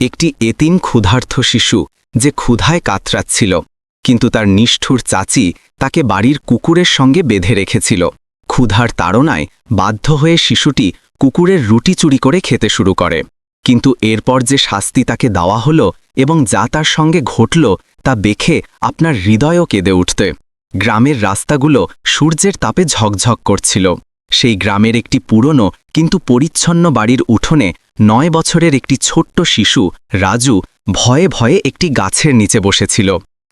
একটি এতিম ক্ষুধার্থ শিশু যে ক্ষুধায় কাতরাচ্ছিল, কিন্তু তার নিষ্ঠুর চাচি তাকে বাড়ির কুকুরের সঙ্গে বেঁধে রেখেছিল। ক্ষুধার তাড়নায় বাধ্য হয়ে শিশুটি কুকুরের রুটি চুরি করে খেতে শুরু করে। কিন্তু এরপর যে শাস্তি তাকে দেওয়া হলো এবং যা তার সঙ্গে ঘটল তা দেখে আপনার হৃদয়ও কেঁদে উঠতে। গ্রামের রাস্তাগুলো সূর্যের তাপে ঝকঝক করছিল। সেই গ্রামের একটি পুরনো কিন্তু পরিচ্ছন্ন বাড়ির উঠোনে নয় বছরের একটি ছোট্ট শিশু, রাজু, ভয়ে ভয়ে একটি গাছের নিচে বসেছিল।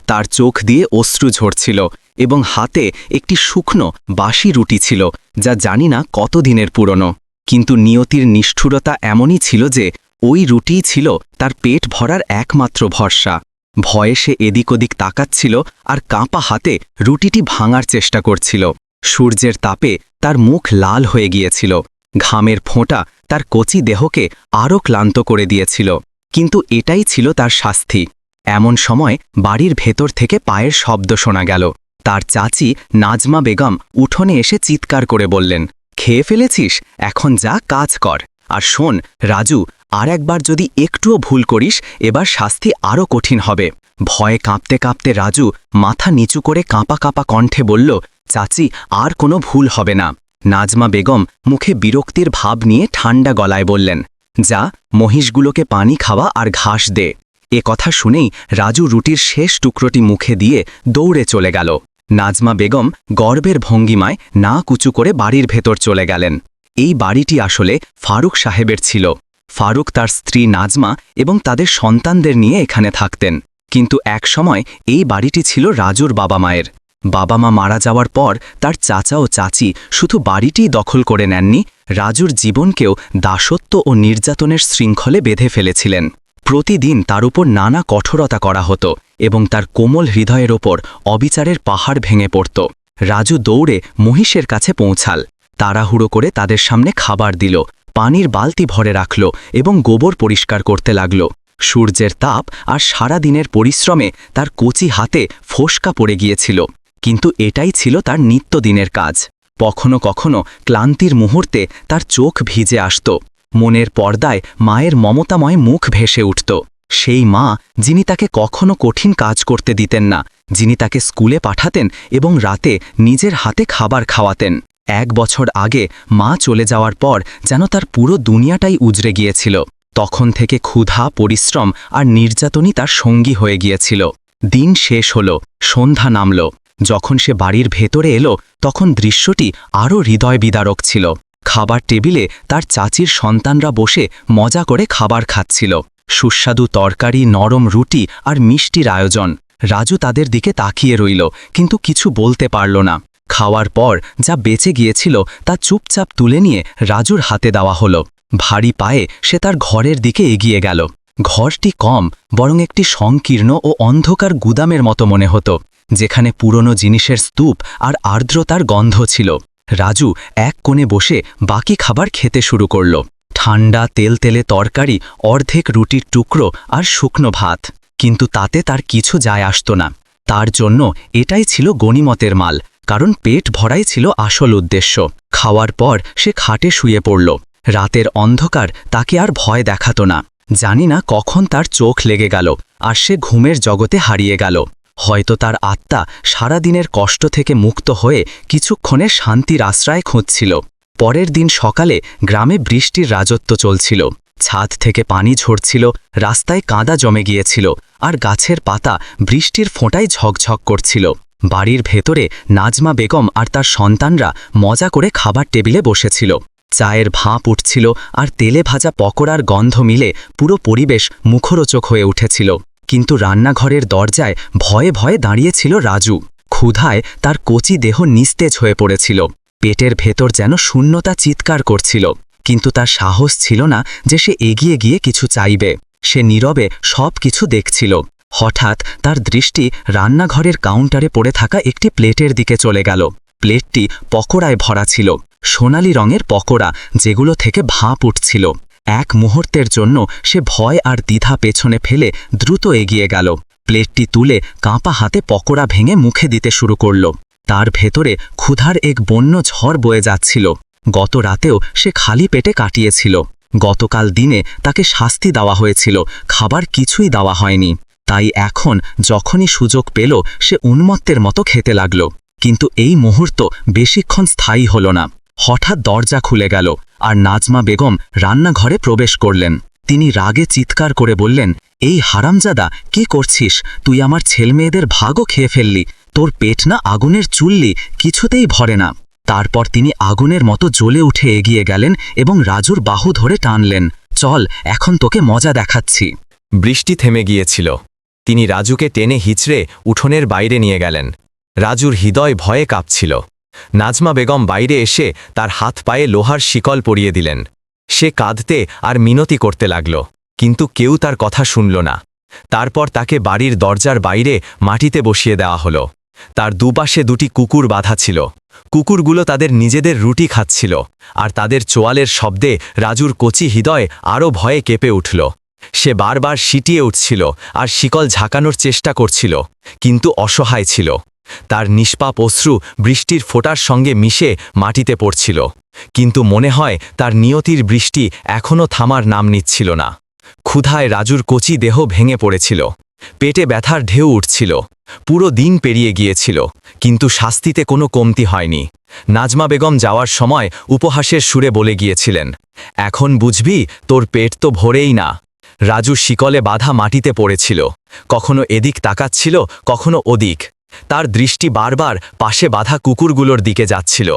তার চোখ দিয়ে অশ্রু ঝরছিল এবং হাতে একটি শুকনো বাসি রুটি ছিল, যা জানি না কতদিনের পুরনো। কিন্তু নিয়তির নিষ্ঠুরতা এমনই ছিল যে, ওই রুটিই ছিল তার পেট ভরার একমাত্র ভরসা। ভয়ে সে এদিক ওদিক তাকাচ্ছিল আর কাঁপা হাতে রুটিটি ভাঙার চেষ্টা করছিল। সূর্যের তাপে তার মুখ লাল হয়ে গিয়েছিল। ঘামের ফোঁটা তার কচি দেহকে আরও ক্লান্ত করে দিয়েছিল, কিন্তু এটাই ছিল তার শাস্তি। এমন সময় বাড়ির ভেতর থেকে পায়ের শব্দ শোনা গেল। তার চাচি নাজমা বেগম উঠোনে এসে চিৎকার করে বললেন, খেয়ে ফেলেছিস? এখন যা কাজ কর। আর শোন, রাজু, আর একবার যদি একটুও ভুল করিস, এবার শাস্তি আরও কঠিন হবে। ভয়ে কাঁপতে কাঁপতে রাজু মাথা নিচু করে কাঁপা কাঁপা কণ্ঠে বলল, চাচি, আর কোনো ভুল হবে না। নাজমা বেগম মুখে বিরক্তির ভাব নিয়ে ঠান্ডা গলায় বললেন, যা, মহিষগুলোকে পানি খাওয়া আর ঘাস দে। এ কথা শুনেই রাজু রুটির শেষ টুকরোটি মুখে দিয়ে দৌড়ে চলে গেল। নাজমা বেগম গর্বের ভঙ্গিমায় না কুচু করে বাড়ির ভেতর চলে গেলেন। এই বাড়িটি আসলে ফারুক সাহেবের ছিল। ফারুক তার স্ত্রী নাজমা এবং তাদের সন্তানদের নিয়ে এখানে থাকতেন। কিন্তু একসময় এই বাড়িটি ছিল রাজুর বাবা মায়ের। বাবা মা মারা যাওয়ার পর তার চাচা ও চাচি শুধু বাড়িটিই দখল করে নেননি, রাজুর জীবনকেও দাসত্ব ও নির্যাতনের শৃঙ্খলে বেঁধে ফেলেছিলেন। প্রতিদিন তার উপর নানা কঠোরতা করা হতো এবং তার কোমল হৃদয়ের ওপর অবিচারের পাহাড় ভেঙে পড়ত। রাজু দৌড়ে মহিষের কাছে পৌঁছাল। তাড়াহুড়ো করে তাদের সামনে খাবার দিল, পানির বালতি ভরে রাখল এবং গোবর পরিষ্কার করতে লাগল। সূর্যের তাপ আর সারা দিনের পরিশ্রমে তার কচি হাতে ফোসকা পড়ে গিয়েছিল। কিন্তু এটাই ছিল তার নিত্যদিনের কাজ। কখনো কখনো ক্লান্তির মুহূর্তে তার চোখ ভিজে আসত। মনের পর্দায় মায়ের মমতাময় মুখ ভেসে উঠত। সেই মা যিনি তাকে কখনো কঠিন কাজ করতে দিতেন না, যিনি তাকে স্কুলে পাঠাতেন এবং রাতে নিজের হাতে খাবার খাওয়াতেন। এক বছর আগে মা চলে যাওয়ার পর যেন তার পুরো দুনিয়াটাই উজড়ে গিয়েছিল। তখন থেকে ক্ষুধা, পরিশ্রম আর নির্যাতনই তার সঙ্গী হয়ে গিয়েছিল। দিন শেষ হল, সন্ধ্যা নামল। যখন সে বাড়ির ভেতরে এলো, তখন দৃশ্যটি আরও হৃদয় বিদারক ছিল। খাবার টেবিলে তার চাচির সন্তানরা বসে মজা করে খাবার খাচ্ছিল। সুস্বাদু তরকারি, নরম রুটি আর মিষ্টির আয়োজন। রাজু তাদের দিকে তাকিয়ে রইল, কিন্তু কিছু বলতে পারল না। খাওয়ার পর যা বেঁচে গিয়েছিল তা চুপচাপ তুলে নিয়ে রাজুর হাতে দেওয়া হলো। ভারী পায়ে সে তার ঘরের দিকে এগিয়ে গেল। ঘরটি কম, বরং একটি সংকীর্ণ ও অন্ধকার গুদামের মতো মনে হতো। যেখানে পুরনো জিনিসের স্তূপ আর আর্দ্রতার গন্ধ ছিল। রাজু এক কোণে বসে বাকি খাবার খেতে শুরু করল। ঠান্ডা তেলতেলে তরকারি, অর্ধেক রুটির টুকরো আর শুকনো ভাত। কিন্তু তাতে তার কিছু যায় আসত না। তার জন্য এটাই ছিল গণিমতের মাল, কারণ পেট ভরাই ছিল আসল উদ্দেশ্য। খাওয়ার পর সে খাটে শুয়ে পড়ল। রাতের অন্ধকার তাকে আর ভয় দেখাত না। জানি না কখন তার চোখ লেগে গেল, আর সে ঘুমের জগতে হারিয়ে গেল। হয়তো তার আত্মা সারাদিনের কষ্ট থেকে মুক্ত হয়ে কিছুক্ষণে শান্তির আশ্রয় খুঁজছিল। পরের দিন সকালে গ্রামে বৃষ্টির রাজত্ব চলছিল। ছাদ থেকে পানি ঝরছিল, রাস্তায় কাঁদা জমে গিয়েছিল, আর গাছের পাতা বৃষ্টির ফোঁটায় ঝকঝক করছিল। বাড়ির ভেতরে নাজমা বেগম আর তার সন্তানরা মজা করে খাবার টেবিলে বসেছিল। চায়ের ভাঁপ উঠছিল আর তেলে ভাজা পকোড়ার গন্ধ মিলে পুরো পরিবেশ মুখরোচক হয়ে উঠেছিল। কিন্তু রান্নাঘরের দরজায় ভয়ে ভয়ে দাঁড়িয়েছিল রাজু। ক্ষুধায় তার কচি দেহ নিস্তেজ হয়ে পড়েছিল। পেটের ভেতর যেন শূন্যতা চিৎকার করছিল। কিন্তু তার সাহস ছিল না যে সে এগিয়ে গিয়ে কিছু চাইবে। সে নীরবে সব কিছু দেখছিল। হঠাৎ তার দৃষ্টি রান্নাঘরের কাউন্টারে পড়ে থাকা একটি প্লেটের দিকে চলে গেল। প্লেটটি পকোড়ায় ভরা ছিল। সোনালি রঙের পকোড়া, যেগুলো থেকে ভাঁপ উঠছিল। এক মুহূর্তের জন্য সে ভয় আর দ্বিধা পেছনে ফেলে দ্রুত এগিয়ে গেল। প্লেটটি তুলে কাঁপা হাতে পকোড়া ভেঙে মুখে দিতে শুরু করল। তার ভেতরে ক্ষুধার এক বন্য ঝড় বয়ে যাচ্ছিল। গত রাতেও সে খালি পেটে কাটিয়েছিল। গতকাল দিনে তাকে শাস্তি দেওয়া হয়েছিল, খাবার কিছুই দেওয়া হয়নি। তাই এখন যখনই সুযোগ পেল, সে উন্মত্তের মতো খেতে লাগল। কিন্তু এই মুহূর্ত বেশিক্ষণ স্থায়ী হল না। হঠাৎ দরজা খুলে গেল আর নাজমা বেগম রান্নাঘরে প্রবেশ করলেন। তিনি রাগে চিৎকার করে বললেন, এই হারামজাদা, কি করছিস? তুই আমার ছেলেমেয়েদের ভাগও খেয়ে ফেললি। তোর পেট না আগুনের চুল্লি, কিছুতেই ভরে না। তারপর তিনি আগুনের মতো জ্বলে উঠে এগিয়ে গেলেন এবং রাজুর বাহু ধরে টানলেন, চল, এখন তোকে মজা দেখাচ্ছি। বৃষ্টি থেমে গিয়েছিল। তিনি রাজুকে টেনে হিচড়ে উঠোনের বাইরে নিয়ে গেলেন। রাজুর হৃদয় ভয়ে কাঁপছিল। নাজমা বেগম বাইরে এসে তার হাত পায়ে লোহার শিকল পরিয়ে দিলেন। সে কাঁদতে আর মিনতি করতে লাগল, কিন্তু কেউ তার কথা শুনল না। তারপর তাকে বাড়ির দরজার বাইরে মাটিতে বসিয়ে দেওয়া হলো। তার দুপাশে দুটি কুকুর বাঁধা ছিল। কুকুরগুলো তাদের নিজেদের রুটি খাচ্ছিল, আর তাদের চোয়ালের শব্দে রাজুর কচি হৃদয় আরও ভয়ে কেঁপে উঠল। সে বারবার সিটিয়ে উঠছিল আর শিকল ঝাঁকানোর চেষ্টা করছিল, কিন্তু অসহায় ছিল। তার নিষ্পাপ অশ্রু বৃষ্টির ফোঁটার সঙ্গে মিশে মাটিতে পড়ছিল। কিন্তু মনে হয় তার নিয়তির বৃষ্টি এখনও থামার নাম নিচ্ছিল না। ক্ষুধায় রাজুর কচি দেহ ভেঙে পড়েছিল। পেটে ব্যথার ঢেউ উঠছিল। পুরো দিন পেরিয়ে গিয়েছিল। কিন্তু শাস্তিতে কোনো কমতি হয়নি। নাজমা বেগম যাওয়ার সময় উপহাসের সুরে বলে গিয়েছিলেন, এখন বুঝবি, তোর পেট তো ভরেই না। রাজু শিকলে বাধা মাটিতে পড়েছিল। কখনো এদিক তাকাচ্ছিল, কখনো ওদিক। তার দৃষ্টি বারবার পাশে বাধা কুকুরগুলোর দিকে যাচ্ছিল।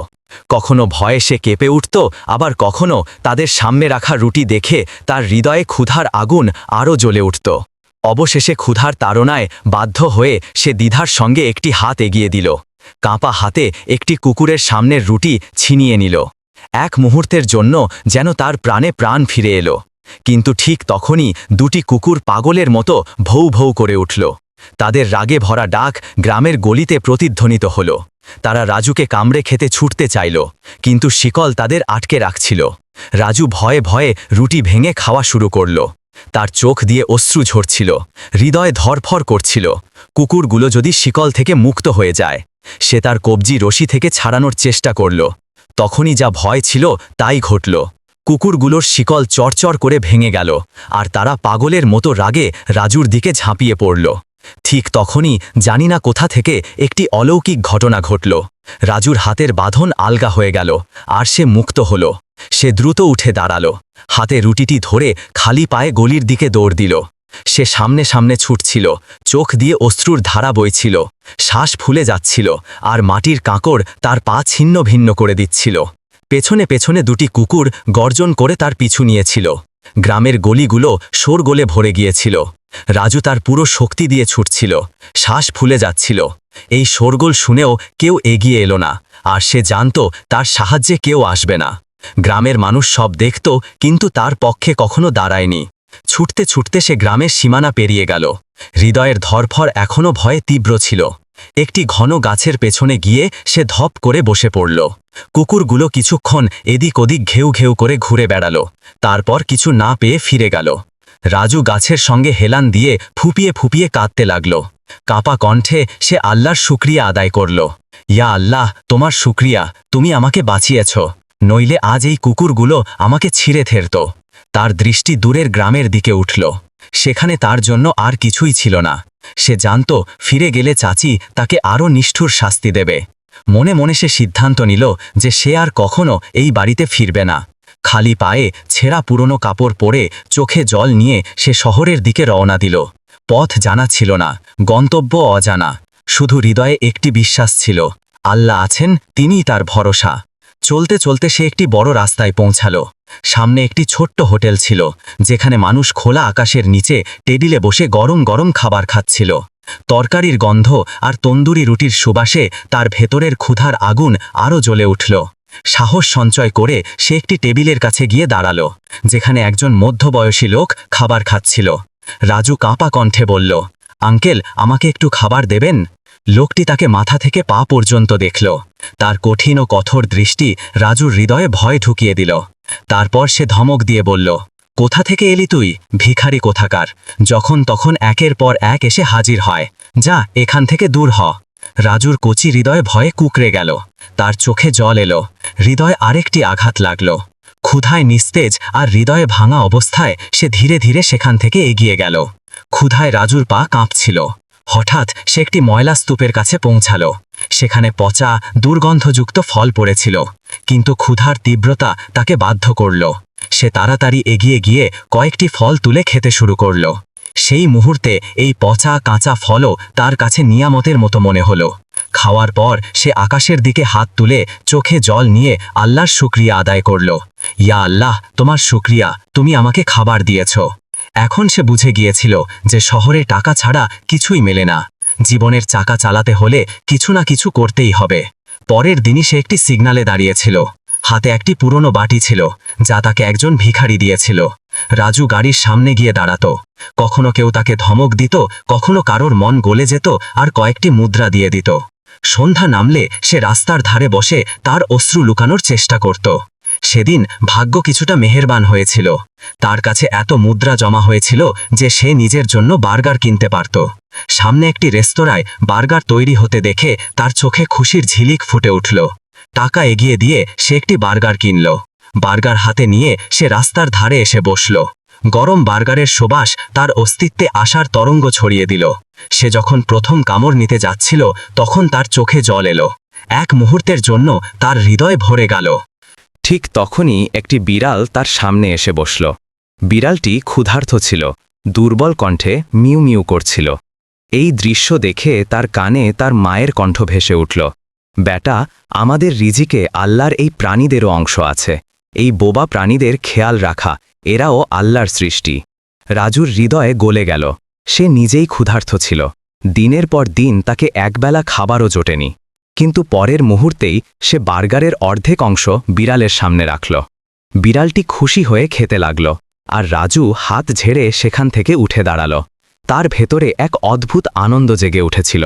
কখনো ভয়ে সে কেঁপে উঠত, আবার কখনো তাদের সামনে রাখা রুটি দেখে তার হৃদয়ে ক্ষুধার আগুন আরও জ্বলে উঠত। অবশেষে ক্ষুধার তাড়নায় বাধ্য হয়ে সে দ্বিধার সঙ্গে একটি হাত এগিয়ে দিল। কাঁপা হাতে একটি কুকুরের সামনের রুটি ছিনিয়ে নিল। এক মুহূর্তের জন্য যেন তার প্রাণে প্রাণ ফিরে এলো। কিন্তু ঠিক তখনই দুটি কুকুর পাগলের মতো ভৌ ভৌ করে উঠল। তাদের রাগে ভরা ডাক গ্রামের গলিতে প্রতিধ্বনিত হল। তারা রাজুকে কামড়ে খেতে ছুটতে চাইল, কিন্তু শিকল তাদের আটকে রাখছিল। রাজু ভয়ে ভয়ে রুটি ভেঙে খাওয়া শুরু করল। তার চোখ দিয়ে অশ্রু ঝরছিল, হৃদয় ধরফর করছিল। কুকুরগুলো যদি শিকল থেকে মুক্ত হয়ে যায়, সে তার কবজি রশি থেকে ছাড়ানোর চেষ্টা করল। তখনই যা ভয় ছিল তাই ঘটল। কুকুরগুলোর শিকল চরচর করে ভেঙে গেল, আর তারা পাগলের মতো রাগে রাজুর দিকে ঝাঁপিয়ে পড়ল। ঠিক তখনই জানি না কোথা থেকে একটি অলৌকিক ঘটনা ঘটল। রাজুর হাতের বাঁধন আলগা হয়ে গেল, আর সে মুক্ত হল। সে দ্রুত উঠে দাঁড়াল। হাতে রুটিটি ধরে খালি পায়ে গলির দিকে দৌড় দিল। সে সামনে সামনে ছুটছিল, চোখ দিয়ে অশ্রুর ধারা বইছিল। শ্বাস ফুলে যাচ্ছিল, আর মাটির কাঁকড় তার পা ছিন্ন ভিন্ন করে দিচ্ছিল। পেছনে পেছনে দুটি কুকুর গর্জন করে তার পিছু নিয়েছিল। গ্রামের গলিগুলো শোরগোলে ভরে গিয়েছিল। রাজু তার পুরো শক্তি দিয়ে ছুটছিল। শ্বাস ফুলে যাচ্ছিল। এই শোরগোল শুনেও কেউ এগিয়ে এলো না, আর সে জানত তার সাহায্যে কেউ আসবে না। গ্রামের মানুষ সব দেখত, কিন্তু তার পক্ষে কখনো দাঁড়ায়নি। ছুটতে ছুটতে সে গ্রামের সীমানা পেরিয়ে গেল। হৃদয়ের ধরফর এখনও ভয়ে তীব্র ছিল। একটি ঘন গাছের পেছনে গিয়ে সে ধপ করে বসে পড়ল। কুকুরগুলো কিছুক্ষণ এদিক ওদিক ঘেউ ঘেউ করে ঘুরে বেড়াল। তারপর কিছু না পেয়ে ফিরে গেল। রাজু গাছের সঙ্গে হেলান দিয়ে ফুপিয়ে ফুপিয়ে কাঁদতে লাগল। কাঁপা কণ্ঠে সে আল্লাহর শুক্রিয়া আদায় করল। ইয়া আল্লাহ, তোমার শুক্রিয়া, তুমি আমাকে বাঁচিয়েছ। নইলে আজ এই কুকুরগুলো আমাকে ছিঁড়ে থেরত। তার দৃষ্টি দূরের গ্রামের দিকে উঠল। সেখানে তার জন্য আর কিছুই ছিল না। সে জানত ফিরে গেলে চাচি তাকে আরও নিষ্ঠুর শাস্তি দেবে। মনে মনে সে সিদ্ধান্ত নিল যে সে আর কখনো এই বাড়িতে ফিরবে না। খালি পায়ে ছেঁড়া পুরনো কাপড় পরে চোখে জল নিয়ে সে শহরের দিকে রওনা দিল। পথ জানা ছিল না, গন্তব্য অজানা। শুধু হৃদয়ে একটি বিশ্বাস ছিল, আল্লাহ আছেন, তিনিই তার ভরসা। চলতে চলতে সে একটি বড় রাস্তায় পৌঁছাল। সামনে একটি ছোট্ট হোটেল ছিল, যেখানে মানুষ খোলা আকাশের নিচে টেবিলে বসে গরম গরম খাবার খাচ্ছিল। তরকারির গন্ধ আর তন্দুরি রুটির সুবাসে তার ভেতরের ক্ষুধার আগুন আরও জ্বলে উঠল। সাহস সঞ্চয় করে সে একটি টেবিলের কাছে গিয়ে দাঁড়াল, যেখানে একজন মধ্যবয়সী লোক খাবার খাচ্ছিল। রাজু কাঁপা কণ্ঠে বলল, আঙ্কেল, আমাকে একটু খাবার দেবেন? লোকটি তাকে মাথা থেকে পা পর্যন্ত দেখল। তার কঠিন ও কঠোর দৃষ্টি রাজুর হৃদয়ে ভয় ঢুকিয়ে দিল। তারপর সে ধমক দিয়ে বলল, কোথা থেকে এলি তুই? ভিখারি কোথাকার? যখন তখন একের পর এক এসে হাজির হয়। যা, এখান থেকে দূর হ। রাজুর কচি হৃদয়ে ভয়ে কুকড়ে গেল। তার চোখে জল এলো। হৃদয় আরেকটি আঘাত লাগল। ক্ষুধায় নিস্তেজ আর হৃদয়ে ভাঙা অবস্থায় সে ধীরে ধীরে সেখান থেকে এগিয়ে গেল। ক্ষুধায় রাজুর পা কাঁপছিল। হঠাৎ সে একটি ময়লা স্তূপের কাছে পৌঁছালো। সেখানে পচা, দুর্গন্ধযুক্ত ফল পড়েছিল। কিন্তু ক্ষুধার তীব্রতা তাকে বাধ্য করল। সে তাড়াতাড়ি এগিয়ে গিয়ে কয়েকটি ফল তুলে খেতে শুরু করল। সেই মুহূর্তে এই পচা, কাঁচা ফলও তার কাছে নিয়ামতের মতো মনে হলো। খাওয়ার পর সে আকাশের দিকে হাত তুলে চোখে জল নিয়ে আল্লাহর শুক্রিয়া আদায় করল। ইয়া আল্লাহ, তোমার শুক্রিয়া, তুমি আমাকে খাবার দিয়েছ। এখন সে বুঝে গিয়েছিল যে শহরে টাকা ছাড়া কিছুই মেলে না। জীবনের চাকা চালাতে হলে কিছু না কিছু করতেই হবে। পরের দিনই সে একটি সিগনালে দাঁড়িয়েছিল। হাতে একটি পুরনো বাটি ছিল, যা তাকে একজন ভিখারি দিয়েছিল। রাজু গাড়ির সামনে গিয়ে দাঁড়াত। কখনো কেউ তাকে ধমক দিত, কখনো কারোর মন গলে যেত আর কয়েকটি মুদ্রা দিয়ে দিত। সন্ধ্যা নামলে সে রাস্তার ধারে বসে তার অশ্রু লুকানোর চেষ্টা করত। সেদিন ভাগ্য কিছুটা মেহেরবান হয়েছিল। তার কাছে এত মুদ্রা জমা হয়েছিল যে সে নিজের জন্য বার্গার কিনতে পারত। সামনে একটি রেস্তোরাঁয় বার্গার তৈরি হতে দেখে তার চোখে খুশির ঝিলিক ফুটে উঠল। টাকা এগিয়ে দিয়ে সে একটি বার্গার কিনল। বার্গার হাতে নিয়ে সে রাস্তার ধারে এসে বসল। গরম বার্গারের সুবাস তার অস্তিত্বে আশার তরঙ্গ ছড়িয়ে দিল। সে যখন প্রথম কামড় নিতে যাচ্ছিল, তখন তার চোখে জল এলো। এক মুহূর্তের জন্য তার হৃদয় ভরে গেল। ঠিক তখনই একটি বিড়াল তার সামনে এসে বসল। বিড়ালটি ক্ষুধার্ত ছিল, দুর্বল কণ্ঠে মিউ মিউ করছিল। এই দৃশ্য দেখে তার কানে তার মায়ের কণ্ঠ ভেসে উঠল, ব্যাটা, আমাদের রিজিকে আল্লাহর এই প্রাণীদেরও অংশ আছে। এই বোবা প্রাণীদের খেয়াল রাখা, এরাও আল্লাহর সৃষ্টি। রাজুর হৃদয়ে গলে গেল, সে নিজেই ক্ষুধার্ত ছিল। দিনের পর দিন তাকে একবেলা খাবারও জোটেনি। কিন্তু পরের মুহূর্তেই সে বার্গারের অর্ধেক অংশ বিড়ালের সামনে রাখল। বিড়ালটি খুশি হয়ে খেতে লাগল আর রাজু হাত ঝেড়ে সেখান থেকে উঠে দাঁড়াল। তার ভেতরে এক অদ্ভুত আনন্দ জেগে উঠেছিল।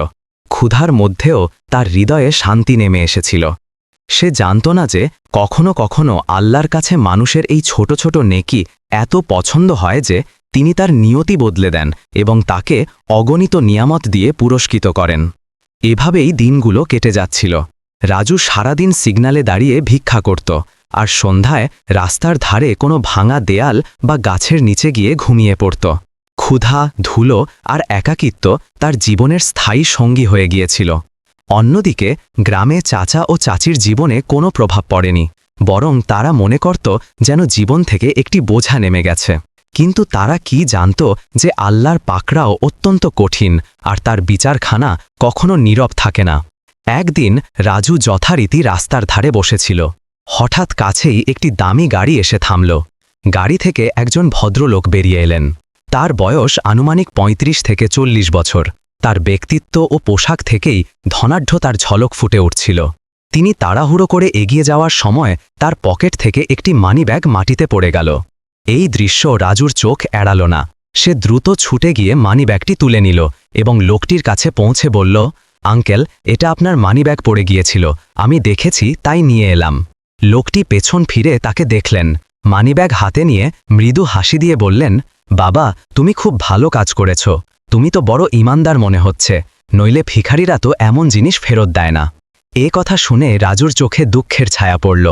ক্ষুধার মধ্যেও তার হৃদয়ে শান্তি নেমে এসেছিল। সে জানত না যে কখনো কখনো আল্লাহর কাছে মানুষের এই ছোট ছোট নেকি এত পছন্দ হয় যে তিনি তার নিয়তি বদলে দেন এবং তাকে অগণিত নিয়ামত দিয়ে পুরস্কৃত করেন। এভাবেই দিনগুলো কেটে যাচ্ছিল। রাজু সারাদিন সিগনালে দাঁড়িয়ে ভিক্ষা করত, আর সন্ধ্যায় রাস্তার ধারে কোনো ভাঙা দেয়াল বা গাছের নিচে গিয়ে ঘুমিয়ে পড়ত। ক্ষুধা, ধুলো আর একাকিত্ব তার জীবনের স্থায়ী সঙ্গী হয়ে গিয়েছিল। অন্যদিকে গ্রামে চাচা ও চাচির জীবনে কোনো প্রভাব পড়েনি, বরং তারা মনে করত যেন জীবন থেকে একটি বোঝা নেমে গেছে। কিন্তু তারা কি জানত যে আল্লাহর পাকড়াও অত্যন্ত কঠিন আর তার বিচারখানা কখনো নীরব থাকে না। একদিন রাজু যথারীতি রাস্তার ধারে বসেছিল। হঠাৎ কাছেই একটি দামি গাড়ি এসে থামল। গাড়ি থেকে একজন ভদ্রলোক বেরিয়ে এলেন। তার বয়স আনুমানিক ৩৫ থেকে চল্লিশ বছর। তার ব্যক্তিত্ব ও পোশাক থেকেই ধনাঢ্য তার ঝলক ফুটে উঠছিল। তিনি তাড়াহুড়ো করে এগিয়ে যাওয়ার সময় তার পকেট থেকে একটি মানিব্যাগ মাটিতে পড়ে গেল। এই দৃশ্য রাজুর চোখ এড়াল না। সে দ্রুত ছুটে গিয়ে মানিব্যাগটি তুলে নিল এবং লোকটির কাছে পৌঁছে বলল, আঙ্কেল, এটা আপনার মানিব্যাগ পড়ে গিয়েছিল। আমি দেখেছি, তাই নিয়ে এলাম। লোকটি পেছন ফিরে তাকে দেখলেন। মানিব্যাগ হাতে নিয়ে মৃদু হাসি দিয়ে বললেন, বাবা, তুমি খুব ভালো কাজ করেছ। তুমি তো বড় ইমানদার মনে হচ্ছে। নইলে ভিখারিরা তো এমন জিনিস ফেরত দেয় না। এ কথা শুনে রাজুর চোখে দুঃখের ছায়া পড়ল।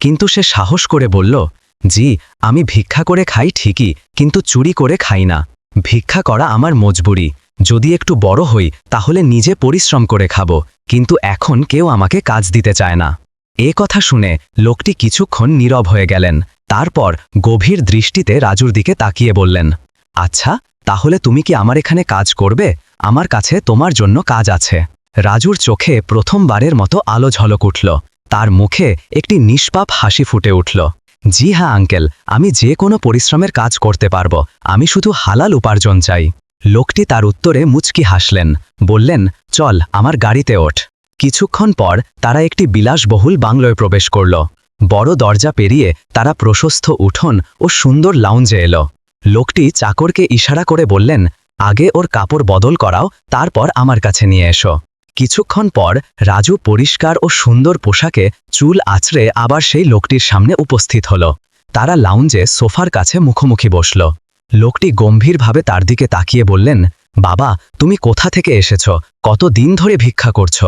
কিন্তু সে সাহস করে বলল জি, আমি ভিক্ষা করে খাই ঠিকই, কিন্তু চুরি করে খাই না। ভিক্ষা করা আমার মজবুরি। যদি একটু বড় হই, তাহলে নিজে পরিশ্রম করে খাব, কিন্তু এখন কেউ আমাকে কাজ দিতে চায় না। এ কথা শুনে লোকটি কিছুক্ষণ নীরব হয়ে গেলেন, তারপর গভীর দৃষ্টিতে রাজুর দিকে তাকিয়ে বললেন আচ্ছা তাহলে তুমি কি আমার এখানে কাজ করবে? আমার কাছে তোমার জন্য কাজ আছে। রাজুর চোখে প্রথমবারের মতো আলো ঝলক উঠল, তার মুখে একটি নিষ্পাপ হাসি ফুটে উঠল। জি হ্যাঁ আঙ্কেল, আমি যে কোনো পরিশ্রমের কাজ করতে পারব। আমি শুধু হালাল উপার্জন চাই। লোকটি তার উত্তরে মুচকি হাসলেন। বললেন, চল, আমার গাড়িতে ওঠ। কিছুক্ষণ পর তারা একটি বিলাসবহুল বাংলোয় প্রবেশ করল। বড় দরজা পেরিয়ে তারা প্রশস্ত উঠোন ও সুন্দর লাউঞ্জে এলো। লোকটি চাকরকে ইশারা করে বললেন, আগে ওর কাপড় বদল করাও, তারপর আমার কাছে নিয়ে এসো। কিছুক্ষণ পর রাজু পরিষ্কার ও সুন্দর পোশাকে চুল আছড়ে আবার সেই লোকটির সামনে উপস্থিত হল। তারা লাউঞ্জে সোফার কাছে মুখোমুখি বসল। লোকটি গম্ভীরভাবে তার দিকে তাকিয়ে বললেন, বাবা, তুমি কোথা থেকে এসেছ? কত দিন ধরে ভিক্ষা করছ?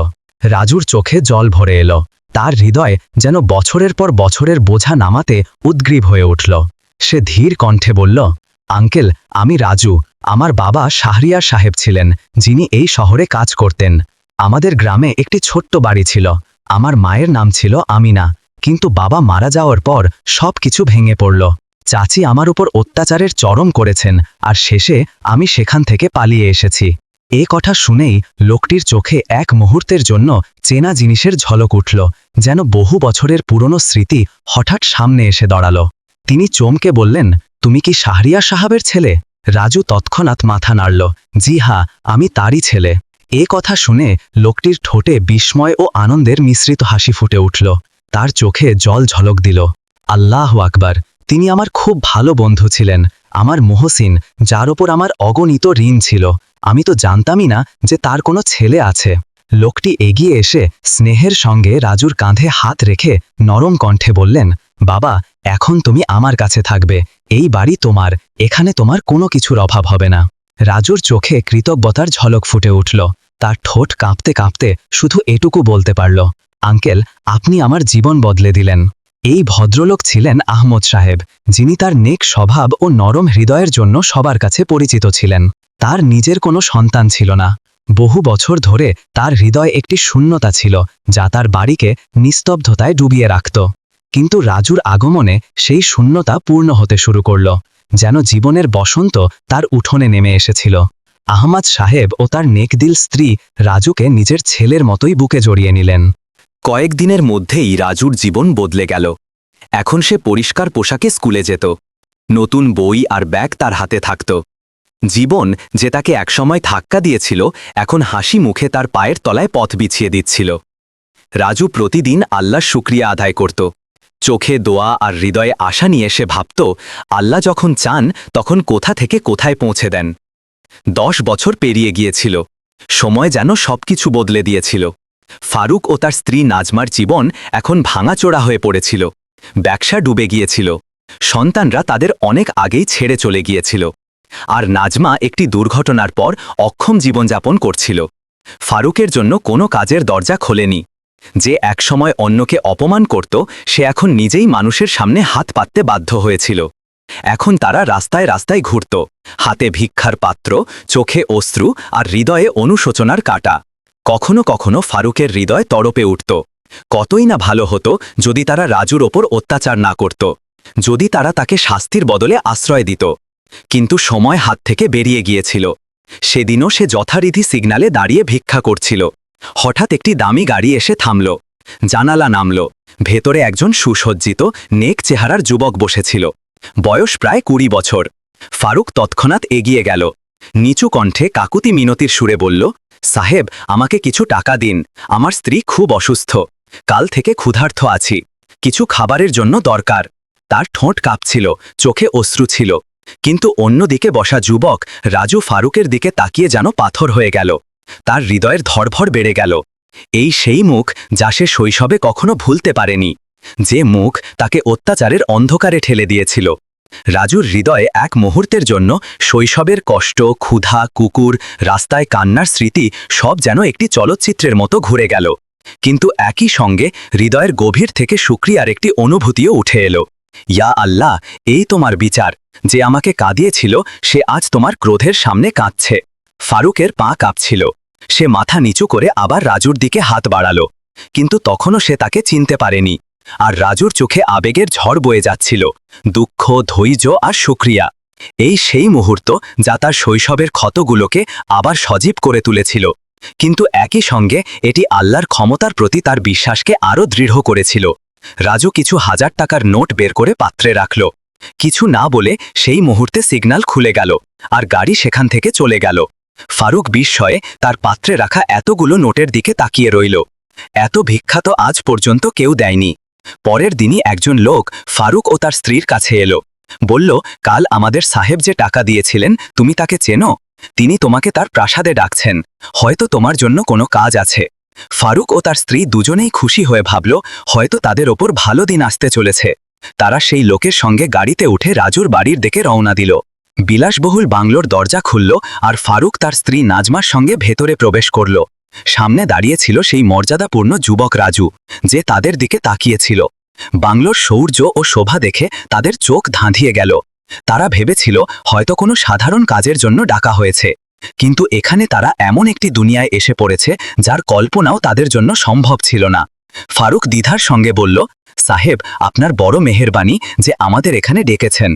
রাজুর চোখে জল ভরে এলো। তার হৃদয় যেন বছরের পর বছরের বোঝা নামাতে উদ্গ্রীব হয়ে উঠল। সে ধীর কণ্ঠে বলল, আঙ্কেল, আমি রাজু। আমার বাবা শাহরিয়ার সাহেব ছিলেন, যিনি এই শহরে কাজ করতেন। আমাদের গ্রামে একটি ছোট্ট বাড়ি ছিল। আমার মায়ের নাম ছিল আমিনা, কিন্তু বাবা মারা যাওয়ার পর সব কিছু ভেঙে পড়ল। চাচি আমার উপর অত্যাচারের চরম করেছেন, আর শেষে আমি সেখান থেকে পালিয়ে এসেছি। এ কথা শুনেই লোকটির চোখে এক মুহূর্তের জন্য চেনা জিনিসের ঝলক উঠল, যেন বহু বছরের পুরনো স্মৃতি হঠাৎ সামনে এসে দাঁড়াল। তিনি চমকে বললেন, তুমি কি শাহরিয়া সাহাবের ছেলে? রাজু তৎক্ষণাৎ মাথা নাড়ল, জি হা আমি তারই ছেলে। এ কথা শুনে লোকটির ঠোঁটে বিস্ময় ও আনন্দের মিশ্রিত হাসি ফুটে উঠল। তার চোখে জল ঝলক দিল। আল্লাহ আকবার, তিনি আমার খুব ভালো বন্ধু ছিলেন। আমার মোহসিন, যার ওপর আমার অগণিত ঋণ ছিল। আমি তো জানতামই না যে তার কোনো ছেলে আছে। লোকটি এগিয়ে এসে স্নেহের সঙ্গে রাজুর কাঁধে হাত রেখে নরম কণ্ঠে বললেন, বাবা, এখন তুমি আমার কাছে থাকবে। এই বাড়ি তোমার। এখানে তোমার কোনো কিছুর অভাব হবে না। রাজুর চোখে কৃতজ্ঞতার ঝলক ফুটে উঠল। তার ঠোঁট কাঁপতে কাঁপতে শুধু এটুকু বলতে পারল, আঙ্কেল, আপনি আমার জীবন বদলে দিলেন। এই ভদ্রলোক ছিলেন আহমদ সাহেব, যিনি তার নেক স্বভাব ও নরম হৃদয়ের জন্য সবার কাছে পরিচিত ছিলেন। তার নিজের কোনো সন্তান ছিল না। বহু বছর ধরে তার হৃদয় একটি শূন্যতা ছিল, যা তার বাড়িকে নিস্তব্ধতায় ডুবিয়ে রাখত। কিন্তু রাজুর আগমনে সেই শূন্যতা পূর্ণ হতে শুরু করল। যেন জীবনের বসন্ত তার উঠোনে নেমে এসেছিল। আহমদ সাহেব ও তার নেকদিল স্ত্রী রাজুকে নিজের ছেলের মতোই বুকে জড়িয়ে নিলেন। কয়েকদিনের মধ্যেই রাজুর জীবন বদলে গেল। এখন সে পরিষ্কার পোশাকে স্কুলে যেত। নতুন বই আর ব্যাগ তার হাতে থাকত। জীবন যে তাকে একসময় ধাক্কা দিয়েছিল, এখন হাসি মুখে তার পায়ের তলায় পথ বিছিয়ে দিচ্ছিল। রাজু প্রতিদিন আল্লাহর শুক্রিয়া আদায় করত। চোখে দোয়া আর হৃদয়ে আশা নিয়ে সে ভাবত, আল্লাহ যখন চান, তখন কোথা থেকে কোথায় পৌঁছে দেন। দশ বছর পেরিয়ে গিয়েছিল। সময় যেন সবকিছু বদলে দিয়েছিল। ফারুক ও তার স্ত্রী নাজমার জীবন এখন ভাঙাচোড়া হয়ে পড়েছিল। ব্যবসা ডুবে গিয়েছিল। সন্তানরা তাদের অনেক আগেই ছেড়ে চলে গিয়েছিল। আর নাজমা একটি দুর্ঘটনার পর অক্ষম জীবনযাপন করছিল। ফারুকের জন্য কোনো কাজের দরজা খোলেনি। যে একসময় অন্যকে অপমান করত, সে এখন নিজেই মানুষের সামনে হাত পাততে বাধ্য হয়েছিল। এখন তারা রাস্তায় রাস্তায় ঘুরত, হাতে ভিক্ষার পাত্র, চোখে অশ্রু আর হৃদয়ে অনুশোচনার কাটা। কখনো কখনো ফারুকের হৃদয় তড়পে উঠত। কতই না ভালো হতো যদি তারা রাজুর ওপর অত্যাচার না করত, যদি তারা তাকে শাস্তির বদলে আশ্রয় দিত। কিন্তু সময় হাত থেকে বেরিয়ে গিয়েছিল। সেদিনও সে যথারীতি সিগনালে দাঁড়িয়ে ভিক্ষা করছিল। হঠাৎ একটি দামি গাড়ি এসে থামল। জানালা নামল। ভেতরে একজন সুসজ্জিত, নেক চেহারার যুবক বসেছিল। বয়স প্রায় কুড়ি বছর। ফারুক তৎক্ষণাৎ এগিয়ে গেল। নিচু কণ্ঠে কাকুতি মিনতির সুরে বলল, সাহেব, আমাকে কিছু টাকা দিন। আমার স্ত্রী খুব অসুস্থ। কাল থেকে ক্ষুধার্থ আছি। কিছু খাবারের জন্য দরকার। তার ঠোঁট কাঁপছিল, চোখে অশ্রু ছিল। কিন্তু অন্যদিকে বসা যুবক, রাজু ফারুকের দিকে তাকিয়ে যেন পাথর হয়ে গেল। তার হৃদয়ের ধরভর বেড়ে গেল। এই সেই মুখ যা সে শৈশবে কখনো ভুলতে পারেনি, যে মুখ তাকে অত্যাচারের অন্ধকারে ঠেলে দিয়েছিল। রাজুর হৃদয়ে এক মুহূর্তের জন্য শৈশবের কষ্ট, ক্ষুধা, কুকুর, রাস্তায় কান্নার স্মৃতি সব যেন একটি চলচ্চিত্রের মতো ঘুরে গেল। কিন্তু একই সঙ্গে হৃদয়ের গভীর থেকে সুক্রিয়ার একটি অনুভূতিও উঠে এলো। ইয়া আল্লাহ, এই তোমার বিচার, যে আমাকে কাঁদিয়েছিল, সে আজ তোমার ক্রোধের সামনে কাঁদছে। ফারুকের পা কাঁপছিল। সে মাথা নিচু করে আবার রাজুর দিকে হাত বাড়ালো, কিন্তু তখনও সে তাকে চিনতে পারেনি আর রাজুর চোখে আবেগের ঝড় বয়ে যাচ্ছিল, দুঃখ, ধৈর্য আর সুক্রিয়া। এই সেই মুহূর্ত যা তার শৈশবের ক্ষতগুলোকে আবার সজীব করে তুলেছিল, কিন্তু একই সঙ্গে এটি আল্লাহর ক্ষমতার প্রতি তার বিশ্বাসকে আরও দৃঢ় করেছিল। রাজু কিছু হাজার টাকার নোট বের করে পাত্রে রাখল। কিছু না বলে সেই মুহূর্তে সিগন্যাল খুলে গেল আর গাড়ি সেখান থেকে চলে গেল। ফারুক বিস্ময়ে তার পাত্রে রাখা এতগুলো নোটের দিকে তাকিয়ে রইল। এত ভিক্ষা তো আজ পর্যন্ত কেউ দেয়নি। পরের দিনই একজন লোক ফারুক ও তার স্ত্রীর কাছে এলো। বলল, কাল আমাদের সাহেব যে টাকা দিয়েছিলেন, তুমি তাকে চেনো? তিনি তোমাকে তার প্রাসাদে ডাকছেন। হয়তো তোমার জন্য কোনো কাজ আছে ফারুক ও তার স্ত্রী দুজনেই খুশি হয়ে ভাবল, হয়তো তাদের ওপর ভালো দিন আসতে চলেছে। তারা সেই লোকের সঙ্গে গাড়িতে উঠে রাজুর বাড়ির দিকে রওনা দিল। বিলাসবহুল বাংলোর দরজা খুলল আর ফারুক তার স্ত্রী নাজমার সঙ্গে ভেতরে প্রবেশ করল। সামনে দাঁড়িয়ে ছিল সেই মর্যাদাপূর্ণ যুবক রাজু, যে তাদের দিকে তাকিয়েছিল। বাংলোর সৌর্য ও শোভা দেখে তাদের চোখ ধাঁধিয়ে গেল। তারা ভেবেছিল, হয়তো কোনো সাধারণ কাজের জন্য ডাকা হয়েছে। কিন্তু এখানে তারা এমন একটি দুনিয়ায় এসে পড়েছে, যার কল্পনাও তাদের জন্য সম্ভব ছিল না। ফারুক দ্বিধার সঙ্গে বলল, সাহেব, আপনার বড় মেহেরবানি যে আমাদের এখানে ডেকেছেন।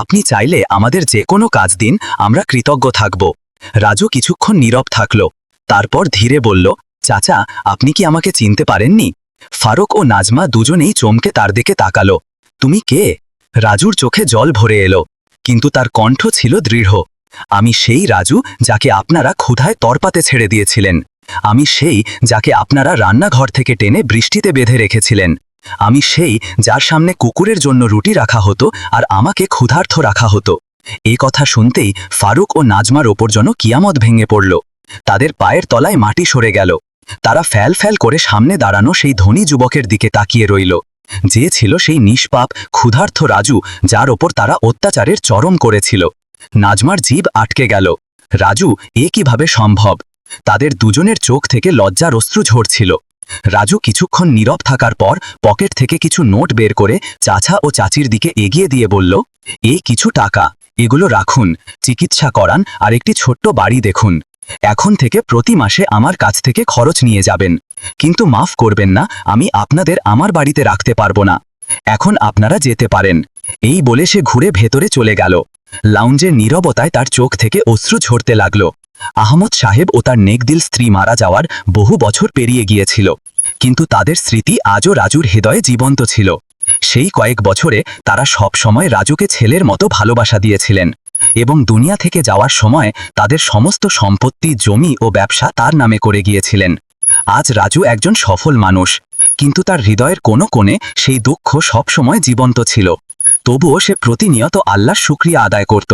আপনি চাইলে আমাদের যে কোনো কাজ দিন, আমরা কৃতজ্ঞ থাকব। রাজু কিছুক্ষণ নীরব থাকল, তারপর ধীরে বলল, চাচা, আপনি কি আমাকে চিনতে পারেননি? ফারুক ও নাজমা দুজনেই চমকে তার দিকে তাকালো। তুমি কে? রাজুর চোখে জল ভরে এলো, কিন্তু তার কণ্ঠ ছিল দৃঢ়। আমি সেই রাজু যাকে আপনারা ক্ষুধায় তরপাতে ছেড়ে দিয়েছিলেন। আমি সেই যাকে আপনারা রান্নাঘর থেকে টেনে বৃষ্টিতে বেঁধে রেখেছিলেন। আমি সেই যার সামনে কুকুরের জন্য রুটি রাখা হতো আর আমাকে ক্ষুধার্থ রাখা হতো। এ কথা শুনতেই ফারুক ও নাজমার ওপর যেন কিয়ামত ভেঙে পড়ল। তাদের পায়ের তলায় মাটি সরে গেল। তারা ফ্যাল ফ্যাল করে সামনে দাঁড়ানো সেই ধনী যুবকের দিকে তাকিয়ে রইল। যে ছিল সেই নিষ্পাপ ক্ষুধার্থ রাজু যার ওপর তারা অত্যাচারের চরম করেছিল। নাজমার জীব আটকে গেল। রাজু, এ কীভাবে সম্ভব? তাদের দুজনের চোখ থেকে লজ্জার অশ্রু ঝরছিল। রাজু কিছুক্ষণ নীরব থাকার পর পকেট থেকে কিছু নোট বের করে চাচা ও চাচির দিকে এগিয়ে দিয়ে বলল এই কিছু টাকা। এগুলো রাখুন, চিকিৎসা করান আর একটি ছোট্ট বাড়ি দেখুন। এখন থেকে প্রতি মাসে আমার কাছ থেকে খরচ নিয়ে যাবেন। কিন্তু মাফ করবেন না, আমি আপনাদের আমার বাড়িতে রাখতে পারব না। এখন আপনারা যেতে পারেন। এই বলে সে ঘুরে ভেতরে চলে গেল। লাউঞ্জের নীরবতায় তার চোখ থেকে অশ্রু ঝরতে লাগল। আহমদ সাহেব ও তার নেকদিল স্ত্রী মারা যাওয়ার বহু বছর পেরিয়ে গিয়েছিল। কিন্তু তাদের স্মৃতি আজও রাজুর হৃদয়ে জীবন্ত ছিল। সেই কয়েক বছরে তারা সব সময় রাজুকে ছেলের মতো ভালোবাসা দিয়েছিলেন এবং দুনিয়া থেকে যাওয়ার সময় তাদের সমস্ত সম্পত্তি, জমি ও ব্যবসা তার নামে করে গিয়েছিলেন। আজ রাজু একজন সফল মানুষ, কিন্তু তার হৃদয়ের কোনো কোণে সেই দুঃখ সবসময় জীবন্ত ছিল। তবুও সে প্রতিনিয়ত আল্লাহর শুক্রিয়া আদায় করত,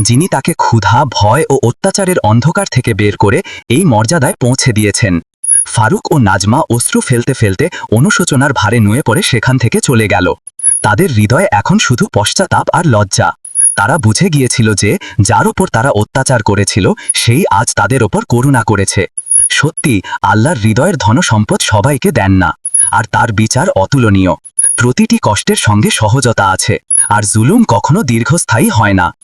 যিনি তাকে ক্ষুধা, ভয় ও অত্যাচারের অন্ধকার থেকে বের করে এই মর্যাদায় পৌঁছে দিয়েছেন। ফারুক ও নাজমা অশ্রু ফেলতে ফেলতে অনুশোচনার ভারে নুয়ে পড়ে সেখান থেকে চলে গেল। তাদের হৃদয়ে এখন শুধু পশ্চাতাপ আর লজ্জা। তারা বুঝে গিয়েছিল যে, যার ওপর তারা অত্যাচার করেছিল, সেই আজ তাদের ওপর করুণা করেছে। সত্যি, আল্লাহর হৃদয়ের ধনসম্পদ সবাইকে দেন না। আর তার বিচার অতুলনীয়। প্রতিটি কষ্টের সঙ্গে সহজতা আছে। আর জুলুম কখনো দীর্ঘস্থায়ী হয় না।